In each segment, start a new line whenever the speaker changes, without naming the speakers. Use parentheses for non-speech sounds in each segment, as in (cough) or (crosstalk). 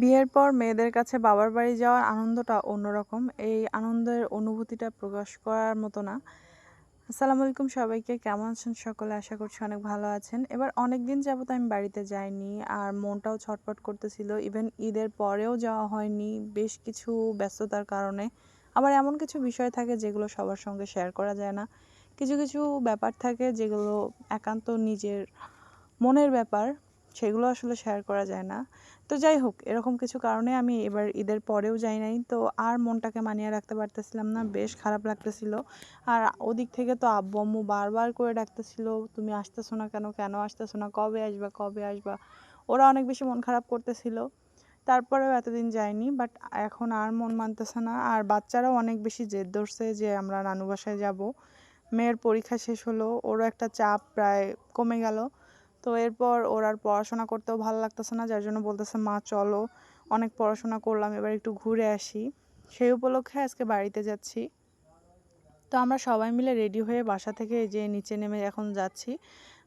বিয়ের পর মেয়েদের কাছে বাবার বাড়ি যাওয়ার আনন্দটা অন্যরকম। এই আনন্দের অনুভূতিটা প্রকাশ করার মতো না। আসসালামু আলাইকুম সবাইকে। কেমন আছেন সকলে? আশা করছি অনেক ভালো আছেন। এবার অনেক দিন যাবত আমি বাড়িতে যাইনি আর মনটাও ছটফট করতেছিল। ইভেন ঈদের পরেও যাওয়া হয়নি। বেশ কিছু ব্যস্ততার কারণে। আবার এমন কিছু বিষয় থাকে যেগুলো সবার সঙ্গে শেয়ার করা যায় না। কিছু কিছু ব্যাপার থাকে যেগুলো একান্ত নিজের মনের ব্যাপার। সেগুলো আসলে শেয়ার করা যায় না। তো যাই হোক, এরকম কিছু কারণে আমি এবার ঈদের পরেও যাই নাই। তো আর মনটাকে মানিয়ে রাখতে পারতেছিলাম না, বেশ খারাপ লাগতেছিল। আর ওদিক থেকে তো আব্বু আম্মু বারবার করে ডাকতেছিল, তুমি আসতেছো না কেন? কেন আসতেছো না? কবে আসবা? কবে আসবা? ওরা অনেক বেশি মন খারাপ করতেছিল। তারপরেও এতদিন যায়নি বাট এখন আর মন মানতেছে না। আর বাচ্চারাও অনেক বেশি জেদ ধরছে যে আমরা নানু বাসায় যাব। মেয়ের পরীক্ষা শেষ হলো, ওরও একটা চাপ প্রায় কমে গেল। তো এরপর ওর আর পড়াশোনা করতেও ভালো লাগতেছে না, যার জন্য বলতেছে, মা, চলো। অনেক পড়াশোনা করলাম, এবার একটু ঘুরে আসি। সেই উপলক্ষে আজকে বাড়িতে যাচ্ছি। তো আমরা সবাই মিলে রেডি হয়ে বাসা থেকে যে নিচে নেমে এখন যাচ্ছি।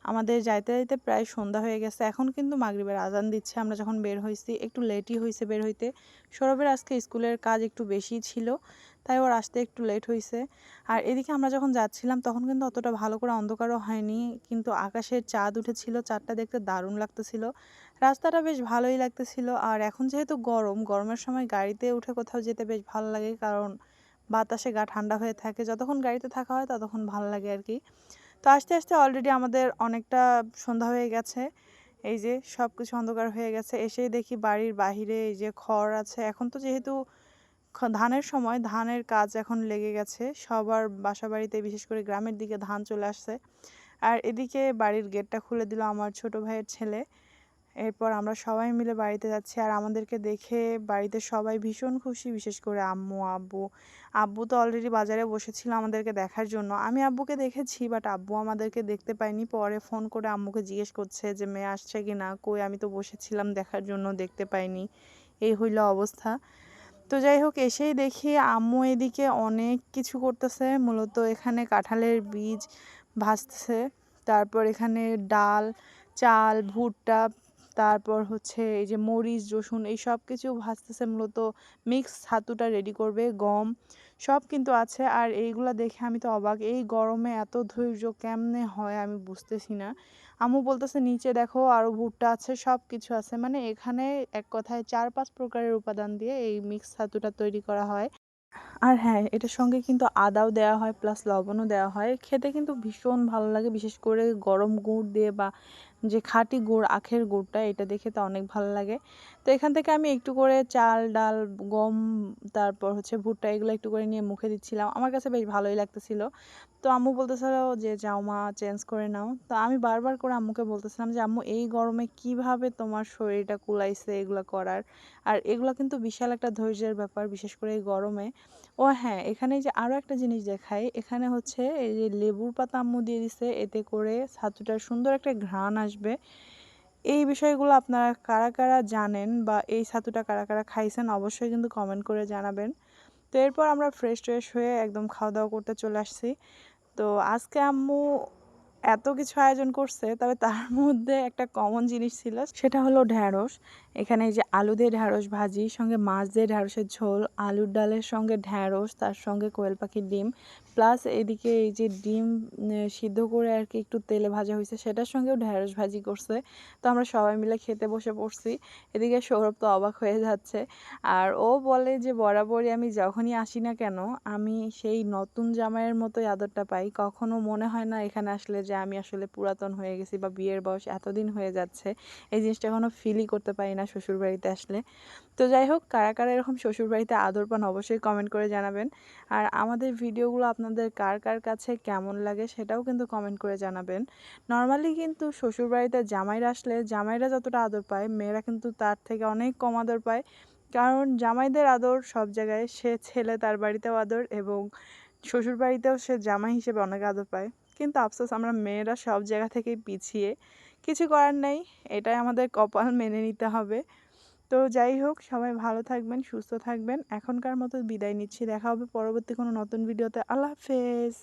আমাদের যাইতে যাইতে প্রায় সন্ধ্যা হয়ে গেছে। এখন কিন্তু মাগরিবের আজান দিচ্ছে। আমরা যখন বের হয়েছি একটু লেটই হয়েছে বের হইতে। সৌরভের আজকে স্কুলের কাজ একটু বেশি ছিল। তাই ওর আসতে একটু লেট হয়েছে আর এদিকে আমরা যখন যাচ্ছিলাম, তখন কিন্তু অতটা ভালো করে অন্ধকারও হয়নি, কিন্তু আকাশের চাঁদ উঠেছিল, চাঁদটা দেখতে দারুণ লাগতেছিল। রাস্তাটা বেশ ভালোই লাগতেছিল। আর এখন যেহেতু গরম, গরমের সময় গাড়িতে উঠে কোথাও যেতে বেশ ভালো লাগে, কারণ বাতাসে গা ঠান্ডা হয়ে থাকে। যতক্ষণ গাড়িতে থাকা হয়, ততক্ষণ ভালো লাগে আর কি। তো আস্তে আস্তে অলরেডি আমাদের অনেকটা সন্ধ্যা হয়ে গেছে। এই যে সব কিছু অন্ধকার হয়ে গেছে। এসেই দেখি বাড়ির বাহিরে এই যে খড় আছে। এখন তো যেহেতু ধানের সময় ধানের কাজ এখন লেগে গেছে। সবার বাসা বাড়িতে বিশেষ করে গ্রামের দিকে ধান চলে আসছে। আর এদিকে বাড়ির গেটটা খুলে দিল আমার ছোট ভাইয়ের ছেলে। এরপর আমরা সবাই মিলে বাড়িতে যাচ্ছি। আর আমাদেরকে দেখে বাড়িতে সবাই ভীষণ খুশি, বিশেষ করে আম্মু, আব্বু। আব্বু তো অলরেডি বাজারে বসেছিল আমাদেরকে দেখার জন্য। আমি আব্বুকে দেখেছি বাট আব্বু আমাদেরকে দেখতে পাইনি পরে ফোন করে আম্মুকে জিজ্ঞেস করছে যে, মেয়ে আসছে কি না কই? আমি তো বসেছিলাম দেখার জন্য, দেখতে পাইনি। এই হইল অবস্থা। তো যাই হোক এসেই দেখি আম্মু এদিকে অনেক কিছু করতেছে। মূলত এখানে কাঁঠালের বীজ ভাজতেছে। তারপর এখানে ডাল, চাল, ভুট্টা, তারপর হচ্ছে এই যে মরিচ, রসুন, এই সব কিছু ভাজতেছে। মূলত মিক্স ছাতুটা রেডি করবে, গম। সব কিন্তু আছে। আর এইগুলা দেখে আমি তো অবাক, এই গরমে এত ধৈর্য কেমনে হয় আমি বুঝতেছি না। আমু বলতেছে, নিচে দেখো আরও ভুট্টা আছে সব কিছু আছে। মানে এখানে এক কথায় চার পাঁচ প্রকারের উপাদান দিয়ে এই মিক্স ছাতুটা তৈরি করা হয়। আর হ্যাঁ এটার সঙ্গে কিন্তু আদাও দেওয়া হয় প্লাস লবণও দেওয়া হয়। খেতে কিন্তু ভীষণ ভালো লাগে, বিশেষ করে গরম গুড় দিয়ে বা যে খাঁটি গুড়, আখের গুড়টা, এটা দেখে তো অনেক ভালো লাগে। তো এখান থেকে আমি একটু করে চাল, ডাল, গম, তারপর হচ্ছে ভুট্টা, এগুলো একটু করে নিয়ে মুখে দিচ্ছিলাম। আমার কাছে বেশ ভালোই লাগতেছিল। তো আম্মু বলতেছিল যে, যাও মা চেঞ্জ করে নাও। তো আমি বারবার করে আম্মুকে বলতেছিলাম যে, আম্মু, এই গরমে কীভাবে তোমার শরীরটা কুলাইছে এগুলো করার? আর এগুলো কিন্তু বিশাল একটা ধৈর্যের ব্যাপার, বিশেষ করে এই গরমে। ও হ্যাঁ এখানে যে আরও একটা জিনিস দেখাই, এখানে হচ্ছে এই যে লেবুর পাতা আম্মু দিয়ে দিছে, এতে করে ছাতুটার সুন্দর একটা ঘ্রাণ আসবে। এই বিষয়গুলো আপনারা কারা কারা জানেন বা এই ছাতুটা কারা কারা খাইছেন অবশ্যই কিন্তু কমেন্ট করে জানাবেন। তো এরপর আমরা ফ্রেশ ট্রেশ হয়ে একদম খাওয়া দাওয়া করতে চলে আসছি। তো আজকে আম্মু এত কিছু আয়োজন করছে, তবে তার (laughs) মধ্যে একটা কমন জিনিস ছিল, সেটা হলো ঢ্যাঁড়স। এখানে এই যে আলু দিয়ে ঢ্যাঁড়স ভাজি, সঙ্গে মাছ দিয়ে ঢ্যাঁড়সের ঝোল, আলুর ডালের সঙ্গে ঢ্যাঁড়স, তার সঙ্গে কোয়েল পাখির ডিম প্লাস এদিকে এই যে ডিম সিদ্ধ করে আর কি একটু তেলে ভাজা হয়েছে, সেটার সঙ্গেও ঢ্যাঁড়স ভাজি করছে। তো আমরা সবাই মিলে খেতে বসে পড়ছি। এদিকে সৌরভ তো অবাক হয়ে যাচ্ছে। আর ও বলে যে, বরাবরই আমি যখনই আসি না কেন, আমি সেই নতুন জামাইয়ের মতোই আদরটা পাই। কখনো মনে হয় না এখানে আসলে যে আমি আসলে পুরাতন হয়ে গেছি বা বিয়ের বয়স এতদিন হয়ে যাচ্ছে, এই জিনিসটা কোনো ফিলই করতে পারি না শ্বশুরবাড়িতে আসলে। তো যাই হোক, কারা কারা এরকম শ্বশুরবাড়িতে আদর পান অবশ্যই কমেন্ট করে জানাবেন। আর আমাদের ভিডিওগুলো আপনাদের কার কার কাছে কেমন লাগে সেটাও কিন্তু কমেন্ট করে জানাবেন। নর্মালি কিন্তু শ্বশুরবাড়িতে জামাইরা আসলে জামাইরা যতটা আদর পায়, মেয়েরা কিন্তু তার থেকে অনেক কম আদর পায়। কারণ জামাইদের আদর সব জায়গায় সে ছেলে তার বাড়িতেও আদর এবং শ্বশুর বাড়িতেও সে জামাই হিসেবে অনেক আদর পায়। কিন্তু আফসোস, আমরা মেয়েরা সব জায়গা থেকে পিছিয়ে কিছু করার নেই, এটাই আমাদের কপাল মেনে নিতে হবে। তো যাই হোক, সবাই ভালো থাকবেন, সুস্থ থাকবেন। এখনকার মতো বিদায় নিচ্ছি, দেখা হবে পরবর্তী কোনো নতুন ভিডিওতে। আল্লাহ হাফেজ।